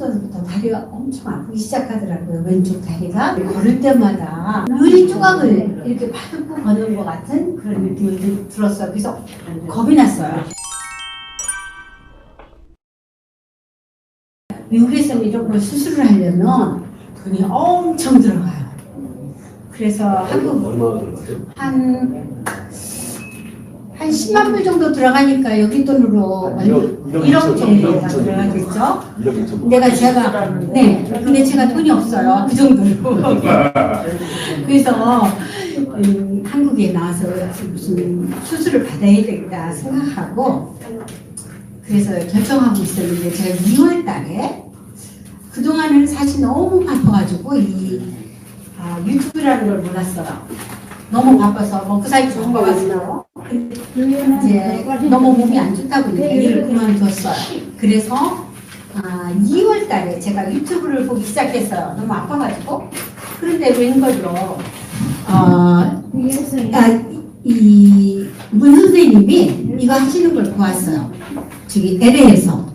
전부터 다리가 엄청 아프기 시작하더라고요. 왼쪽 다리가 걸을 때마다 유리 조각을 이렇게 밟고 걷는 것 같은 그런 느낌이 들- 들었어요. 그래서 겁이 났어요. 미국에서는 이런 걸 수술을 하려면 돈이 엄청 들어가요. 그래서 한국? 한, 한 10만 불 정도 들어가니까 여기 돈으로 한 일억, 일억 1억대가 이천, 일억 이천. 들어가겠죠? 내가 제가, 네, 근데 제가 돈이 없어요. 그 정도로. 그래서 음, 한국에 나와서 무슨 수술을 받아야 되겠다 생각하고 그래서 결정하고 있었는데 제가 2월 달에 그동안은 사실 너무 바빠가지고 이 아, 유튜브라는 걸 몰랐어요. 너무 바빠서 먹고 살기 좋은 거 같아요. 이제 너무 몸이 안 좋다 보니까 일을 그만뒀어요. 그래서 아, 2월 달에 제가 유튜브를 보기 시작했어요. 너무 아파가지고. 그런데 웬걸로 어, 아, 이, 문 선생님이 이거 하시는 걸 보았어요. 저기 LA에서.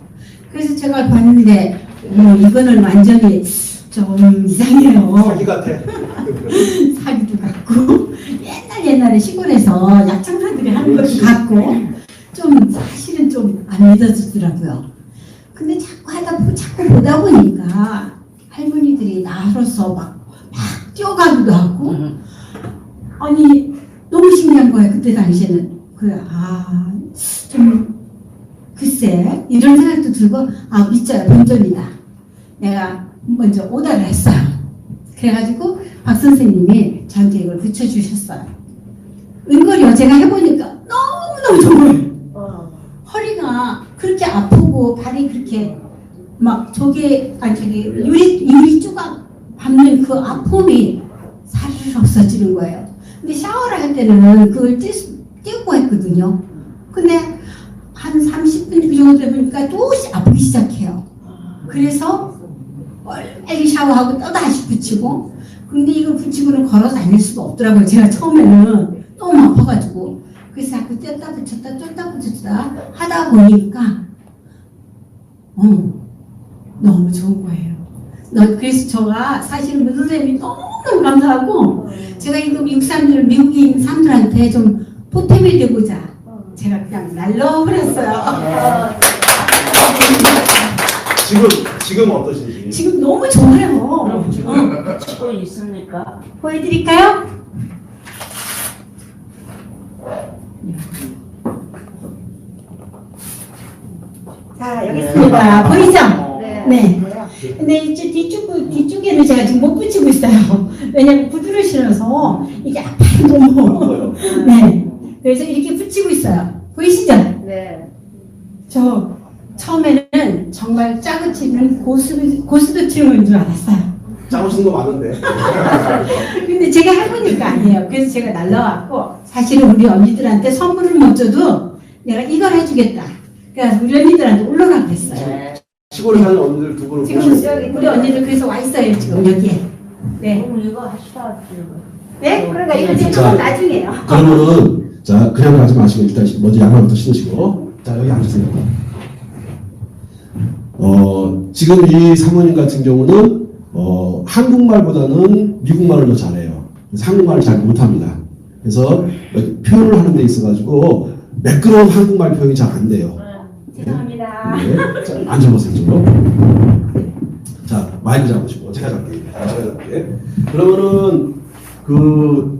그래서 제가 봤는데, 뭐, 이거는 완전히 좀 이상해요. 사기 같아. 옛날 옛날에 시골에서 약장사들이 하는 것도 같고, 좀 사실은 좀 안 믿어지더라고요. 근데 자꾸 하다 보, 자꾸 보다 보니까 할머니들이 나로서 막, 막 뛰어가기도 하고, 아니 너무 신기한 거예요 그때 당시에는. 그아좀 글쎄 이런 생각도 들고 아 믿자요 본전이다. 내가 먼저 오다를 했어요. 그래가지고 박 선생님이 저한테 이걸 붙여주셨어요 은걸이요 제가 해보니까 너무너무 좋아요 허리가 그렇게 아프고 발이 그렇게 막 저게 아니 저기 유리 유리 조각 밟는 그 아픔이 사르르 없어지는 거예요. 근데 샤워를 할 때는 그걸 띄, 띄우고 했거든요. 근데 한 30분 그 정도 되니까 또 시- 아프기 시작해요. 그래서 빨리 샤워하고 또 다시 붙이고 근데 이걸 붙이고는 걸어 다닐 수가 없더라고요. 제가 처음에는 너무 아파가지고 그래서 자꾸 뗐다 붙였다 뗐다 붙였다 하다 보니까 어 너무 좋은 거예요. 너- 그래서 제가 사실은 문 선생님이 너무너무 감사하고 제가 이거 미국 사람들 미국에 있는 사람들한테 좀 보탬이 되고자 제가 그냥 날려버렸어요. 지금 지금 어떠신지? 지금 너무 좋아요. 어. 있습니까? 보여드릴까요? 자 여기 있습니다. 보이죠? 네. 근데 이쪽 뒤쪽 뒤쪽에는 제가 지금 못 붙이고 있어요. 왜냐면 구두를 신어서 이게 아파요 너무. 네. 그래서 이렇게 붙이고 있어요. 보이시죠? 네. 저 처음에는 정말 짜고 치는 고수 고수도층인 줄 알았어요. 짜오신 거 많은데. 근데 제가 해보니까 아니에요. 그래서 제가 날라왔고 사실은 우리 언니들한테 선물을 못 줘도 내가 이걸 해주겠다. 그래서 우리 언니들한테 올라가 그랬어요. 네. 시골에 사는 언니들 두 분을 지금 모시고 우리 언니들 그래서 와 있어요 지금 여기에. 네. 그럼 이거 하시다 지금. 네? 그러니까 이거 자. 지금 나중에요. 그러면은 자 그냥 가지 마시고 일단 먼저 양말부터 신으시고 자 여기 앉으세요. 어 지금 이 사모님 같은 경우는 어 한국말보다는 미국말을 더 잘해요. 그래서 한국말을 잘 못합니다. 그래서 표현을 하는 데 있어가지고 매끄러운 한국말 표현이 잘 안 돼요. 죄송합니다. 네. 자, 앉아보세요, 이쪽으로. 자, 마이크 잡으시고, 제가 잡게. 제가 잡게. 그러면은, 그,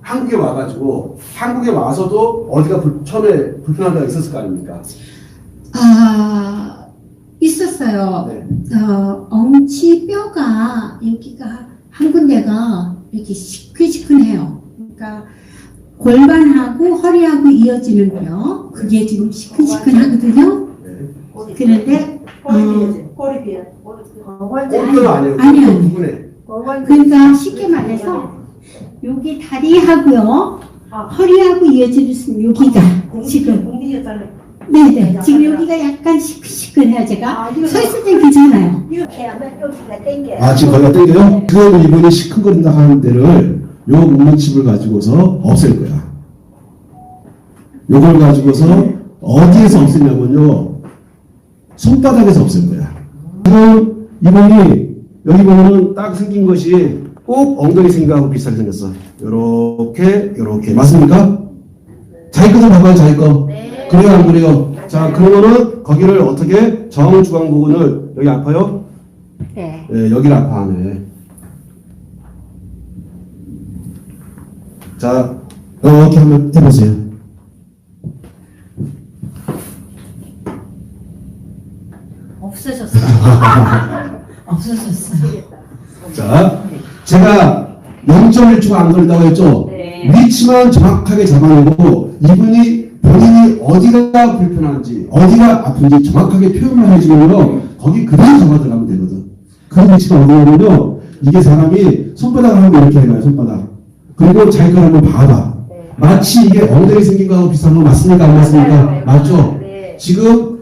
한국에 와가지고, 한국에 와서도 어디가 불, 처음에 불편한 데가 있었을 거 아닙니까? 아 있었어요. 네. 어, 엉치 뼈가 여기가 한 군데가 이렇게 시큰시큰해요. 그러니까 골반하고 허리하고 이어지는 뼈 그게 지금 시큰시큰하거든요. 네. 그런데 어, 꼼뼈는 아니에요. 아니요. 그러니까 쉽게 말해서 여기 다리하고요 허리하고 이어지는 여기가 지금 네네 지금 여기가 약간 시큰시큰해요 제가 서 있을 땐 괜찮아요. 아, 지금 거기가 땡겨요? 그럼 이분이 시큰거린다 하는 데를 요 묵묵칩을 가지고서 없앨 거야. 요걸 가지고서 어디에서 없애냐면요. 손바닥에서 없앨 거야. 지금 이분이 여기 보면은 딱 생긴 것이 꼭 엉덩이 생각하고 비슷하게 생겼어. 요렇게, 요렇게. 맞습니까? 자기 거좀 봐봐요, 자기 거. 네. 그래요, 안 그래요? 자, 그러면은 거기를 어떻게 정중앙 부분을 여기 아파요? 네. 예, 여기를 아파하네. 자, 이렇게 한번 해보세요. 없어졌어요. 없어졌어요. 자, 제가 0.1초가 안 걸린다고 했죠? 네. 위치만 정확하게 잡아내고 이분이 본인이 어디가 불편한지 어디가 아픈지 정확하게 표현을 해주면요 거기 그대로 잡아 들어가면 되거든 그 위치가 어디냐면요 이게 사람이 손바닥을 한번 이렇게 해봐요 손바닥 그리고 자기 걸 한번 봐봐 네. 마치 이게 엉덩이 생긴 거하고 비슷한 거 맞습니까 안 맞습니까 네, 맞죠 네. 지금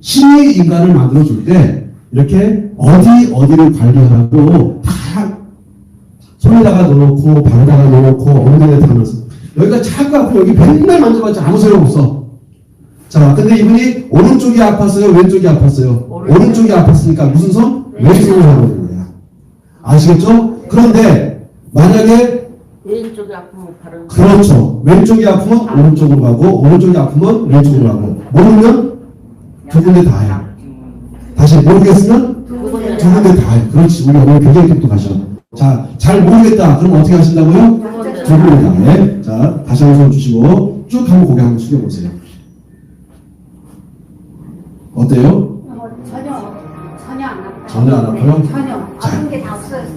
신의 인간을 만들어 줄 때 이렇게 어디 어디를 관리하고 다 손에다가 넣어놓고 방에다가 넣어놓고 엉덩이에다 넣어서 여기가 자꾸 아프고 여기 맨날 만져봤자 아무 소용 없어. 자, 근데 이분이 오른쪽이 아팠어요, 왼쪽이 아팠어요. 오른쪽. 오른쪽이 아팠으니까 무슨 손? 왼손을 하고 있는 거야. 아시겠죠? 그런데 만약에 왼쪽이 아프면 바로 그렇죠. 왼쪽이 아프면 오른쪽으로 가고 오른쪽이 아프면 왼쪽으로 가고 모르면 두 군데 다 해요. 다시 모르겠으면 두 군데 다 해요. 그렇지. 우리 오늘 굉장히 똑똑하셔. 자, 잘 모르겠다. 그럼 어떻게 하신다고요? 두 군데 다 해. 자, 다시 한번 손 주시고 쭉 한번 고개 한번 숙여보세요. 어때요? 전혀 전혀 안 아파요. 전혀 안 아파요? 네, 전혀 자. 아픈 게 다 없어졌어요.